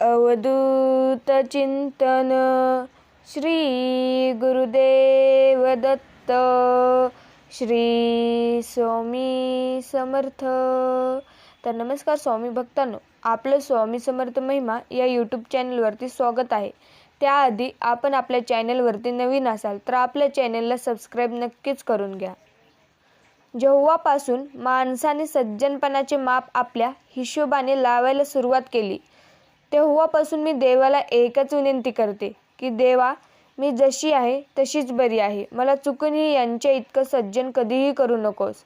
अवधूत चिंतन श्री गुरुदेव दत्त श्री स्वामी समर्थ. तर नमस्कार स्वामी भक्तांनो आपलं स्वामी समर्थ महिमा या यूट्यूब चॅनलवरती स्वागत आहे. त्याआधी आपण आपल्या चॅनलवरती नवीन असाल तर आपल्या चॅनलला सबस्क्राईब नक्कीच करून घ्या. जेव्हापासून माणसाने सज्जनपणाचे माप आपल्या हिशोबाने लावायला सुरुवात केली तेव्हापासून मी देवाला एकच विनंती करते की देवा मी जशी आहे तशीच बरी आहे. मला चुकूनही यांच्या इतकं सज्जन कधीही करू नकोस.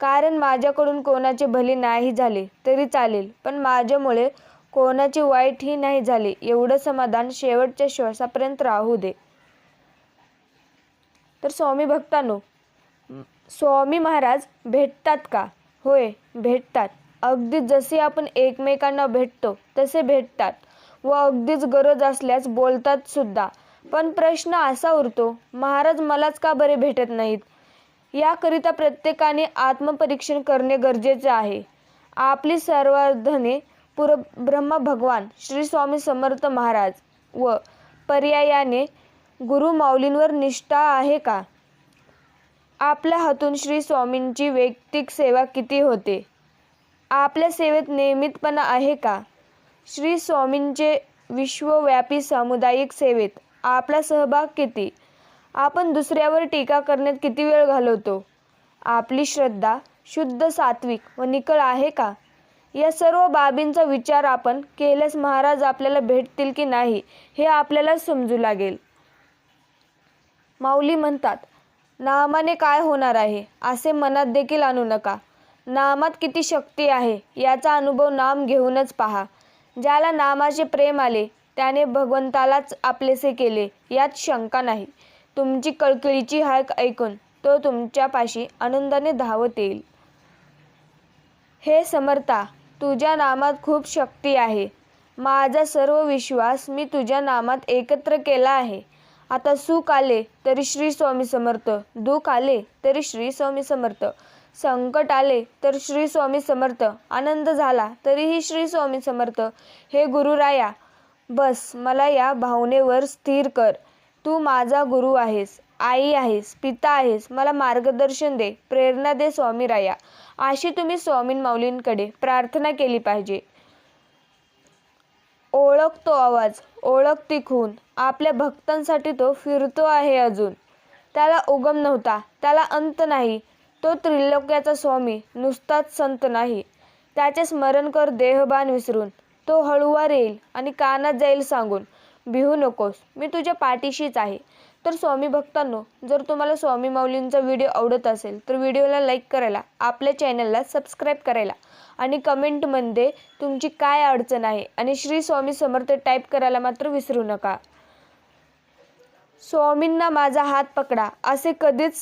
कारण माझ्याकडून कोणाचे भले नाही झाले तरी चालेल. पण माझ्यामुळे कोणाचे वाईटही नाही झाले एवढं समाधान शेवटच्या श्वासापर्यंत राहू दे. तर स्वामी भक्तांनो स्वामी महाराज भेटतात का? होय भेटतात. अगदी जसे आपण एकमेकांना भेटतो तसे भेटतात व अगदीच गरज असल्यास बोलतात सुद्धा. पण प्रश्न असा उरतो महाराज मलाच का बरे भेटत नाहीत? याकरिता प्रत्येकाने आत्मपरीक्षण करणे गरजेचे आहे. आपली सर्वार्धने पुर ब्रह्म भगवान श्री स्वामी समर्थ महाराज व पर्यायाने गुरु माऊलींवर निष्ठा आहे का? आपल्या हातून श्री स्वामींची वैयक्तिक सेवा किती होते? आपल्या सेवेत नियमितपणा आहे का? श्री स्वामींचे विश्वव्यापी सामुदायिक सेवेत आपला सहभाग किती? आपण दुसऱ्यावर टीका करण्यात किती वेळ घालवतो? आपली श्रद्धा शुद्ध सात्विक व निकळ आहे का? या सर्व बाबींचा विचार आपण केल्यास महाराज आपल्याला भेटतील की नाही हे आपल्याला समजू लागेल. माऊली म्हणतात नामाने काय होणार आहे? असे मनात देखील आणू नका. नामात किती शक्ती आहे याचा अनुभव नाम घेऊनच पहा. ज्याला नामाचे प्रेम आले त्याने भगवंतालाच आपलेसे केले यात शंका नाही. तुमची कळकळीची हाक ऐकून तो तुमच्यापाशी आनंदाने धावत येईल. हे समर्था तुझ्या नामात खूप शक्ती आहे. माझा सर्व विश्वास मी तुझ्या नामात एकत्र केला आहे. आता सुख आले तरी श्री स्वामी समर्थ. दुःख आले तरी श्री स्वामी समर्थ. संकट आले तर श्री स्वामी समर्थ. आनंद झाला तरीही श्री स्वामी समर्थ. हे गुरुराया बस मला या भावनेवर स्थिर कर. तू माझा गुरु आहेस आई आहेस पिता आहेस मला मार्गदर्शन दे प्रेरणा दे स्वामी राया अशी तुम्ही स्वामीन माऊलींकडे प्रार्थना केली पाहिजे. ओळख तो आवाज ओळख ती खून आपल्या भक्तांसाठी तो फिरतो आहे अजून. त्याला उगम नव्हता त्याला अंत नाही. तो त्रिलोक्याचा स्वामी नुसताच संत नाही. त्याचे स्मरण कर देहबान विसरून. तो हळूवार येईल आणि कानात जाईल सांगून भिवू नकोस मी तुझ्या पाठीशीच आहे तर स्वामी भक्तांनो जर तुम्हाला स्वामी माऊलींचा व्हिडिओ आवडत असेल तर व्हिडिओला लाईक करायला आपल्या चॅनलला सबस्क्राईब करायला आणि कमेंटमध्ये तुमची काय अडचण आहे आणि श्री स्वामी समर्थ टाईप करायला मात्र विसरू नका. स्वामींना माझा हात पकडा असे कधीच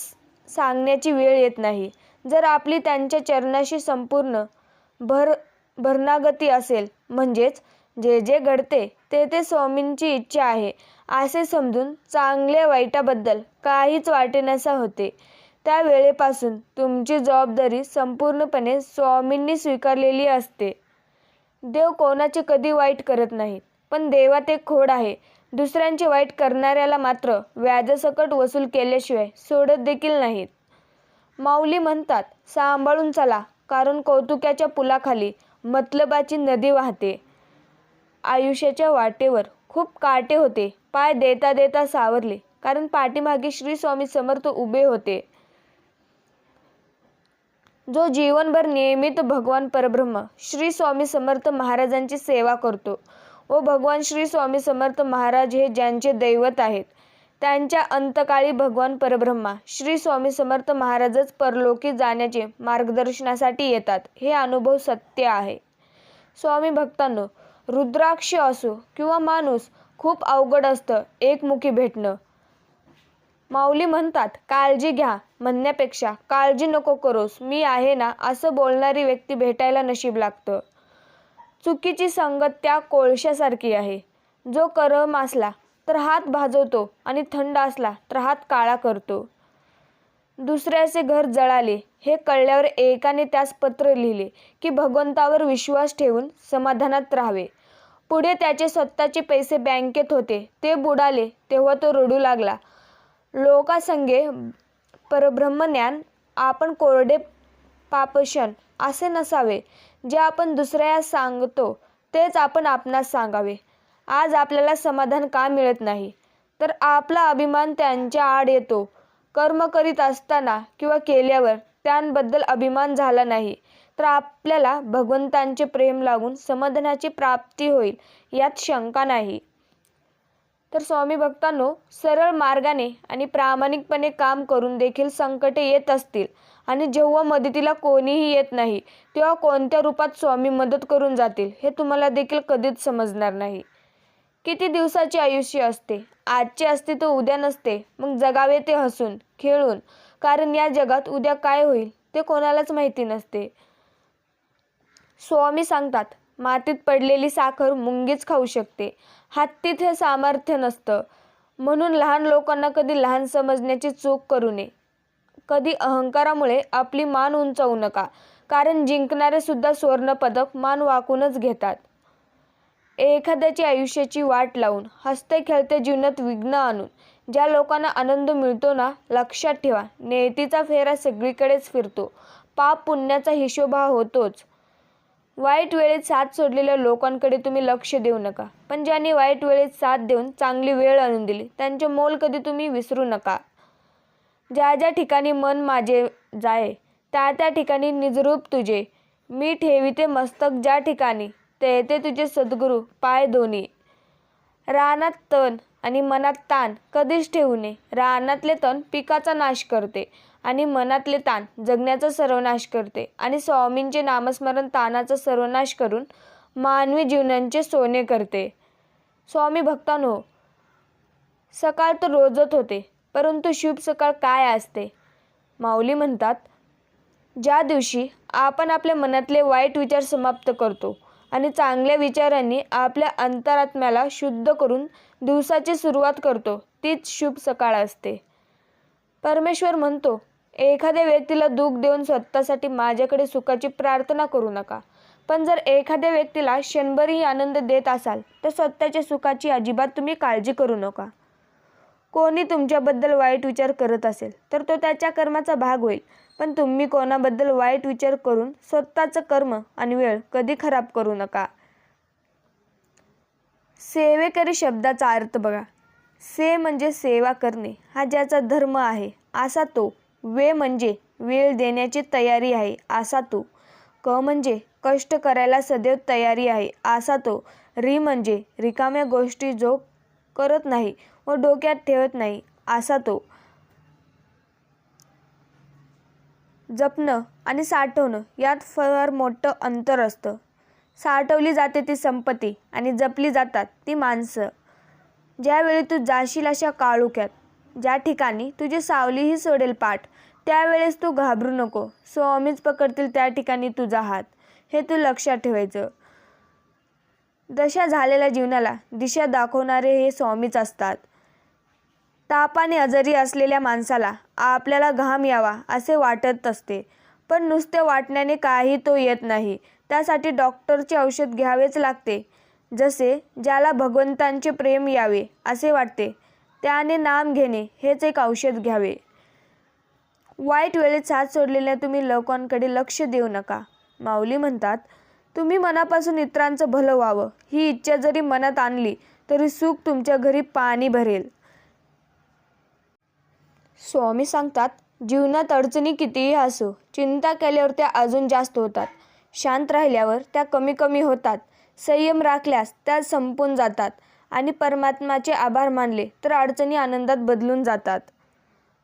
सांगण्याची वेळ येत नाही. जर आपली त्यांच्या चरणाशी संपूर्ण भर भरणागती असेल म्हणजेच जे जे घडते ते ते स्वामींची इच्छा आहे असे समजून चांगल्या वाईटाबद्दल काहीच वाटेनासा होते. त्या वेळेपासून तुमची जबाबदारी संपूर्णपणे स्वामींनी स्वीकारलेली असते. देव कोणाचे कधी वाईट करत नाहीत. पण देवात एक खोड आहे. दुसऱ्यांचे वाईट करणाऱ्याला मात्र व्याजसकट वसूल केल्याशिवाय सोडत देखील नाहीत. माऊली म्हणतात सांभाळून चला कारण कौतुक्याच्या पुलाखाली मतलबाची नदी वाहते. आयुष्याच्या वाटेवर खूप काटे होते. पाय देता देता सावरले कारण पाठीमागे श्री स्वामी समर्थ उभे होते. जो जीवनभर नियमित भगवान परब्रह्म श्री स्वामी समर्थ महाराजांची सेवा करतो व भगवान श्री स्वामी समर्थ महाराज हे ज्यांचे दैवत आहेत त्यांच्या अंतकाळी भगवान परब्रह्मा श्री स्वामी समर्थ महाराजच परलोकी जाण्याचे मार्गदर्शनासाठी येतात हे अनुभव सत्य आहे. स्वामी भक्तांनो रुद्राक्ष असो किंवा माणूस खूप अवघड असतं एकमुखी भेटणं. माऊली म्हणतात काळजी घ्या म्हणण्यापेक्षा काळजी नको करोस मी आहे ना असं बोलणारी व्यक्ती भेटायला नशीब लागतं. चुकीची संगत त्या कोळशासारखी आहे. जो करम असला तर हात भाजवतो आणि थंड असला तर हात काळा करतो. दुसऱ्याचे घर जळाले हे कळल्यावर एकाने त्यास पत्र लिहिले की भगवंतावर विश्वास ठेवून समाधानात राहावे. पुढे त्याचे स्वतःचे पैसे बँकेत होते. ते बुडाले तेव्हा तो रडू लागला. लोकासंगे परब्रह्मज्ञान आपण कोरडे पापशन असे नसावे. जे आपण दुसऱ्या सांगतो तेच आपण आपणास सांगावे. आज आपल्याला समाधान का मिळत नाही? तर आपला अभिमान त्यांच्या आड येतो. कर्म करीत असताना किंवा केल्यावर त्यांबद्दल अभिमान झाला नाही तर आपल्याला भगवंतांचे प्रेम लागून समाधानाची प्राप्ती होईल यात शंका नाही. तर स्वामी भक्तांनो सरळ मार्गाने आणि प्रामाणिकपणे काम करून देखील संकटे येत असतील. आणि जेव्हा मदतीला कोणीही येत नाही तेव्हा कोणत्या रूपात स्वामी मदत करून जातील हे तुम्हाला देखील कधीच समजणार नाही. किती दिवसाचे आयुष्य असते? आजचे असते तर उद्या नसते. मग जगावे ते हसून खेळून. कारण या जगात उद्या काय होईल ते कोणालाच माहिती नसते. स्वामी सांगतात मातीत पडलेली साखर मुंगीच खाऊ शकते. हत्तीत हे सामर्थ्य नसतं. म्हणून लहान लोकांना कधी लहान समजण्याची चूक करू नये. कधी अहंकारामुळे आपली मान उंचावू नका कारण जिंकणारे सुद्धा सुवर्णपदक मान वाकूनच घेतात. एखाद्याची आयुष्याची वाट लावून हसते खेळते जीवनात विघ्न आणून ज्या लोकांना आनंद मिळतो ना लक्षात ठेवा नेतीचा फेरा सगळीकडेच फिरतो. पाप पुण्याचा हिशोबा हा होतोच. वाईट वेळेत साथ सोडलेल्या लोकांकडे तुम्ही लक्ष देऊ नका. पण ज्यांनी वाईट वेळेत साथ देऊन चांगली वेळ आणून दिली त्यांचे मोल कधी तुम्ही विसरू नका. ज्या ज्या ठिकाणी मन माझे जाय त्या त्या ठिकाणी निजरूप तुझे. मी ठेविते मस्तक ज्या ठिकाणी ते ते तुझे सद्गुरू पाय दोन्ही. रानात तण आणि मनात ताण कधीच ठेवू नये. रानातले तण पिकाचा नाश करते आणि मनातले ताण जगण्याचा सर्वनाश करते आणि स्वामींचे नामस्मरण ताणाचा सर्वनाश करून मानवी जीवनांचे सोने करते. स्वामी भक्तांनो सकाळ तर रोजत होते. परंतु शुभ सकाळ काय असते? माऊली म्हणतात ज्या दिवशी आपण आपल्या मनातले वाईट विचार समाप्त करतो आणि चांगल्या विचारांनी आपल्या अंतरात्म्याला शुद्ध करून दिवसाची सुरुवात करतो तीच शुभ सकाळ असते. परमेश्वर म्हणतो एखाद्या व्यक्तीला दुःख देऊन स्वतःसाठी माझ्याकडे सुखाची प्रार्थना करू नका. पण जर एखाद्या व्यक्तीला क्षणभरही आनंद देत असाल तर स्वतःच्या सुखाची अजिबात तुम्ही काळजी करू नका. कोणी तुमच्याबद्दल वाईट विचार करत असेल तर तो त्याच्या कर्माचा भाग होईल. पण तुम्ही कोणाबद्दल वाईट विचार करून स्वतःचं कर्म आणि वेळ कधी खराब करू नका. सेवेकरी शब्दाचा अर्थ बघा. से म्हणजे सेवा करणे हा ज्याचा धर्म आहे असा तो. वे म्हणजे वेळ देण्याची तयारी आहे असा तो. क म्हणजे कष्ट करायला सदैव तयारी आहे असा तो. री म्हणजे रिकाम्या गोष्टी जो करत नाही व डोक्यात ठेवत नाही असा तो. जपणं आणि साठवणं यात फार मोठं अंतर असतं. साठवली जाते ती संपत्ती आणि जपली जातात ती माणसं. ज्यावेळी तू जाशील अशा काळुक्यात ज्या ठिकाणी तुझी सावलीही सोडेल पाठ त्यावेळेस तू घाबरू नको. स्वामीच पकडतील त्या ठिकाणी तुझा हात. हे तू लक्षात ठेवायचं. दशा झालेल्या जीवनाला दिशा दाखवणारे हे स्वामीच असतात. तापाने आजारी असलेल्या माणसाला आपल्याला घाम यावा असे वाटत असते. पण नुसते वाटण्याने काही तो येत नाही. त्यासाठी डॉक्टरचे औषध घ्यावेच लागते. जसे ज्याला भगवंतांचे प्रेम यावे असे वाटते त्याने नाम घेणे हेच एक औषध घ्यावे. वाईट वेळेत साथ सोडलेल्या तुम्ही लोकांकडे लक्ष देऊ नका. माऊली म्हणतात तुम्ही मनापासून इतरांचं भलं व्हावं. ही इच्छा जरी मनात आणली तरी सुख तुमच्या घरी पाणी भरेल. स्वामी सांगतात जीवनात अडचणी कितीही असो चिंता केल्यावर त्या अजून जास्त होतात. शांत राहिल्यावर त्या कमी कमी होतात. संयम राखल्यास त्या संपून जातात. आणि परमात्माचे आभार मानले तर अडचणी आनंदात बदलून जातात.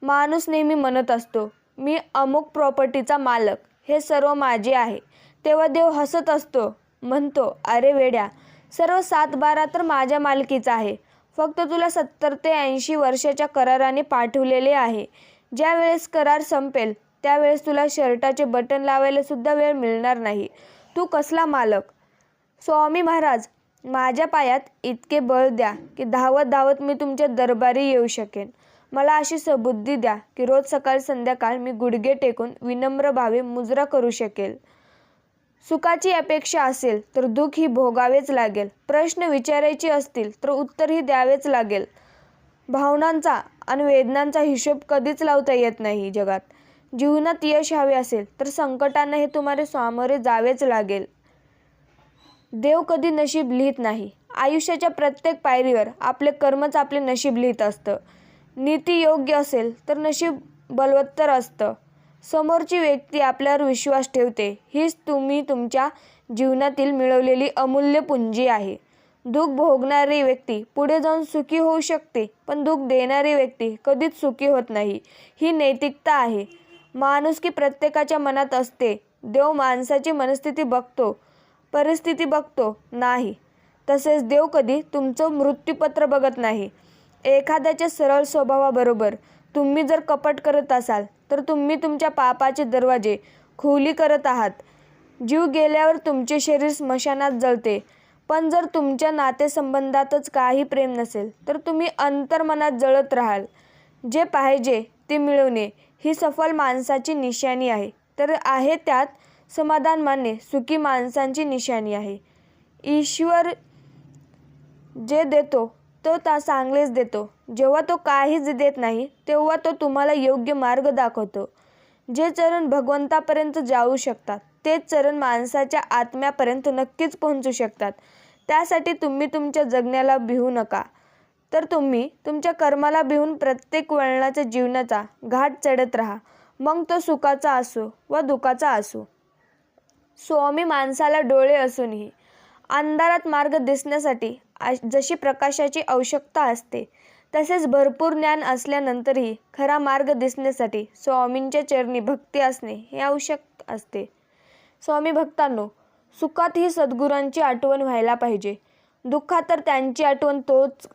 माणूस नेहमी म्हणत असतो मी अमुक प्रॉपर्टीचा मालक हे सर्व माझे आहे. तेव्हा देव हसत असतो म्हणतो अरे वेड्या सर्व सात बारा तर माझ्या मालकीचा आहे. फक्त तुला सत्तर ते ऐंशी वर्षाच्या कराराने पाठवलेले आहे. ज्या वेळेस करार संपेल त्यावेळेस तुला शर्टाचे बटन लावायला सुद्धा वेळ मिळणार नाही. तू कसला मालक? स्वामी महाराज माझ्या पायात इतके बळ द्या की धावत धावत मी तुमच्या दरबारी येऊ शकेन. मला अशी सबुद्धी द्या की रोज सकाळ संध्याकाळ मी गुडघे टेकून विनम्र भावे मुजरा करू शकेल. सुखाची अपेक्षा असेल तर दुःख ही भोगावेच लागेल. प्रश्न विचारायचे असतील तर उत्तरही द्यावेच लागेल. भावनांचा आणि वेदनांचा हिशोब कधीच लावता येत नाही जगात. जीवनात यश हवे असेल तर संकटांना हे तुम्हाला सामोरे जावेच लागेल. देव कधी नशीब लिहित नाही. आयुष्याच्या प्रत्येक पायरीवर आपले कर्मच आपले नशीब लिहित असतं. नीती योग्य असेल तर नशीब बलवत्तर असतं. समोरची व्यक्ती आपल्यावर विश्वास ठेवते. हीच तुम्ही तुमच्या जीवनातील मिळवलेली अमूल्य पुंजी आहे. दुःख भोगणारी व्यक्ती पुढे जाऊन सुखी होऊ शकते पण दुःख देणारी व्यक्ती कधीच सुखी होत नाही. ही नैतिकता आहे. माणुसकी प्रत्येकाच्या मनात असते. देव माणसाची मनस्थिती बघतो परिस्थिती बघतो नाही. तसेच देव कधी तुमचं मृत्यूपत्र बघत नाही. एखाद्याच्या सरळ स्वभावाबरोबर तुम्ही जर कपट करत असाल तर तुम्ही तुमच्या पापाचे दरवाजे खुली करत आहात. जीव गेल्यावर तुमचे शरीर स्मशानात जळते. पण जर तुमच्या नातेसंबंधातच काही प्रेम नसेल तर तुम्ही अंतर्मनात जळत राहाल. जे पाहिजे ते मिळवणे ही सफल माणसाची निशाणी आहे. तर आहे त्यात समाधान मानणे सुखी माणसांची निशाणी आहे. ईश्वर जे देतो तो ता चांगलेच देतो. जेव्हा तो काहीच देत नाही तेव्हा तो तुम्हाला योग्य मार्ग दाखवतो. जे चरण भगवंतापर्यंत जाऊ शकतात तेच चरण माणसाच्या आत्म्यापर्यंत नक्कीच पोहोचू शकतात. त्यासाठी तुम्ही तुमच्या जगण्याला भिवू नका. तर तुम्ही तुमच्या कर्माला भिवून प्रत्येक वळणाच्या जीवनाचा घाट चढत राहा. मग तो सुखाचा असो व दुखाचा असो. स्वामी माणसाला डोळे असूनही अंधारात मार्ग दिसण्यासाठी जशी प्रकाशाची आवश्यकता असते तसेच भरपूर ज्ञान असल्यानंतरही खरा मार्ग दिसण्यासाठी स्वामींच्या चरणी भक्ती असणे हे आवश्यक असते. स्वामी भक्तांनो सुखात ही सद्गुरांची आठवण व्हायला पाहिजे. दुःखात तर त्यांची आठवण तोच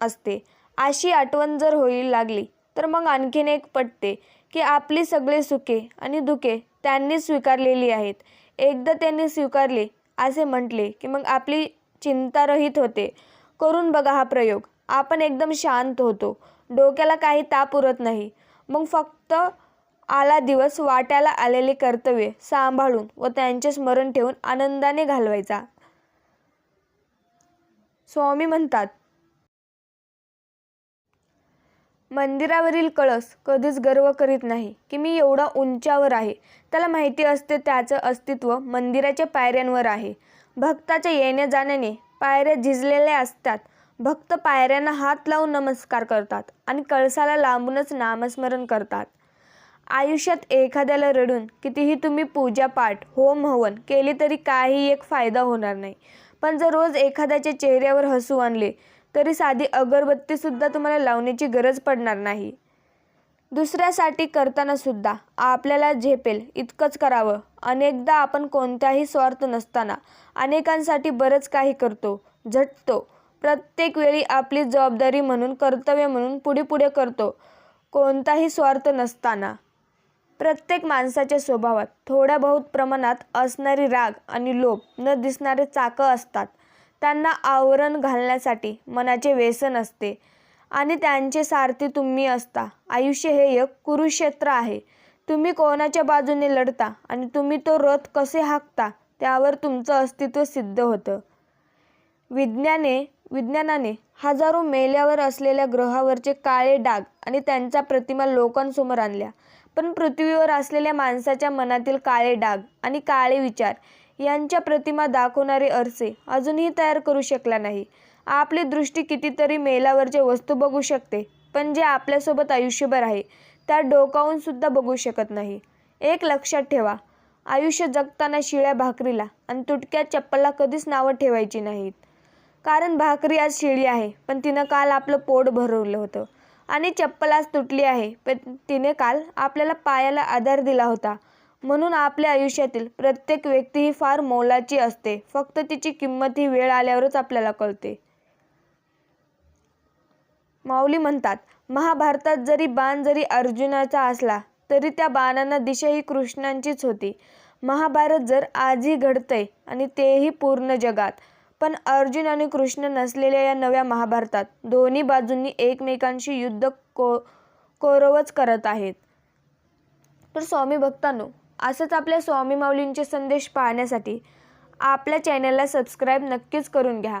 असते. अशी आठवण जर होईल लागली तर मग आणखीन एक पटते की आपली सगळे सुखे आणि दुखे त्यांनी स्वीकारलेली आहेत. एकदा त्यांनी स्वीकारले असे म्हटले की मग आपली चिंता रहित होते. करून बघा हा प्रयोग. आपण एकदम शांत होतो. डोक्याला काही ताप उरत नाही. मग फक्त आला दिवस वाट्याला आलेले कर्तव्य सांभाळून व त्यांचे स्मरण ठेवून आनंदाने घालवायचा. स्वामी म्हणतात मंदिरावरील कळस कधीच गर्व करीत नाही की मी एवढा उंचावर आहे. त्याला माहिती असते त्याचं अस्तित्व मंदिराच्या पायऱ्यांवर आहे. भक्ताच्या येण्या जाण्याने पायऱ्या झिजलेल्या असतात. भक्त पायऱ्यांना हात लावून नमस्कार करतात आणि कळसाला लांबूनच नामस्मरण करतात. आयुष्यात एखाद्याला रडून कितीही तुम्ही पूजापाठ होम हवन केली तरी काही एक फायदा होणार नाही. पण जर रोज एखाद्याच्या चेहऱ्यावर हसू आणले तरी साधी अगरबत्तीसुद्धा तुम्हाला लावण्याची गरज पडणार नाही. दुसऱ्यासाठी करताना सुद्धा आपल्याला झेपेल इतकंच करावं. अनेकदा आपण कोणत्याही स्वार्थ नसताना अनेकांसाठी बरंच काही करतो झटतो. प्रत्येक वेळी आपली जबाबदारी म्हणून कर्तव्य म्हणून पुढे पुढे करतो. कोणताही स्वार्थ नसताना. प्रत्येक माणसाच्या स्वभावात थोड्या बहुत प्रमाणात असणारी राग आणि लोभ न दिसणारे चाकं असतात. त्यांना आवरण घालण्यासाठी मनाचे व्यसन असते. आणि त्यांचे सारथी तुम्ही असता. आयुष्य हे एक कुरुक्षेत्र आहे. तुम्ही कोणाच्या बाजूने लढता आणि तुम्ही तो रथ कसे हाकता त्यावर तुमचं अस्तित्व सिद्ध होतं. विज्ञाने विज्ञानाने हजारो मेल्यावर असलेल्या ग्रहावरचे काळे डाग आणि त्यांच्या प्रतिमा लोकांसमोर आणल्या. पण पृथ्वीवर असलेल्या माणसाच्या मनातील काळे डाग आणि काळे विचार यांच्या प्रतिमा दाखवणारे अरसे अजूनही तयार करू शकला नाही. आपली दृष्टी कितीतरी मेलावरचे वस्तू बघू शकते पण जे आपल्यासोबत आयुष्यभर आहे त्या डोकावून सुद्धा बघू शकत नाही. एक लक्षात ठेवा आयुष्य जगताना शिळ्या भाकरीला आणि तुटक्या चप्पलला कधीच नावं ठेवायची नाहीत. कारण भाकरी आज शिळी आहे पण तिनं काल आपलं पोट भरवलं होतं. आणि चप्पल आज तुटली आहे पण तिने काल आपल्याला पायाला आधार दिला होता. म्हणून आपल्या आयुष्यातील प्रत्येक व्यक्ती ही फार मोलाची असते फक्त तिची किंमत ही वेळ आल्यावरच आपल्याला कळते. माऊली म्हणतात महाभारतात जरी बाण जरी अर्जुनाचा असला तरी त्या बाणांना दिशा ही कृष्णांचीच होती. महाभारत जर आजही घडतंय आणि तेही पूर्ण जगात पण अर्जुन आणि कृष्ण नसलेल्या या नव्या महाभारतात दोन्ही बाजूंनी एकमेकांशी युद्ध को कौरवच करत आहेत. तर स्वामी भक्तांनो असंच आपल्या स्वामी माऊलींचे संदेश पाहण्यासाठी आपल्या चॅनलला सबस्क्राईब नक्कीच करून घ्या.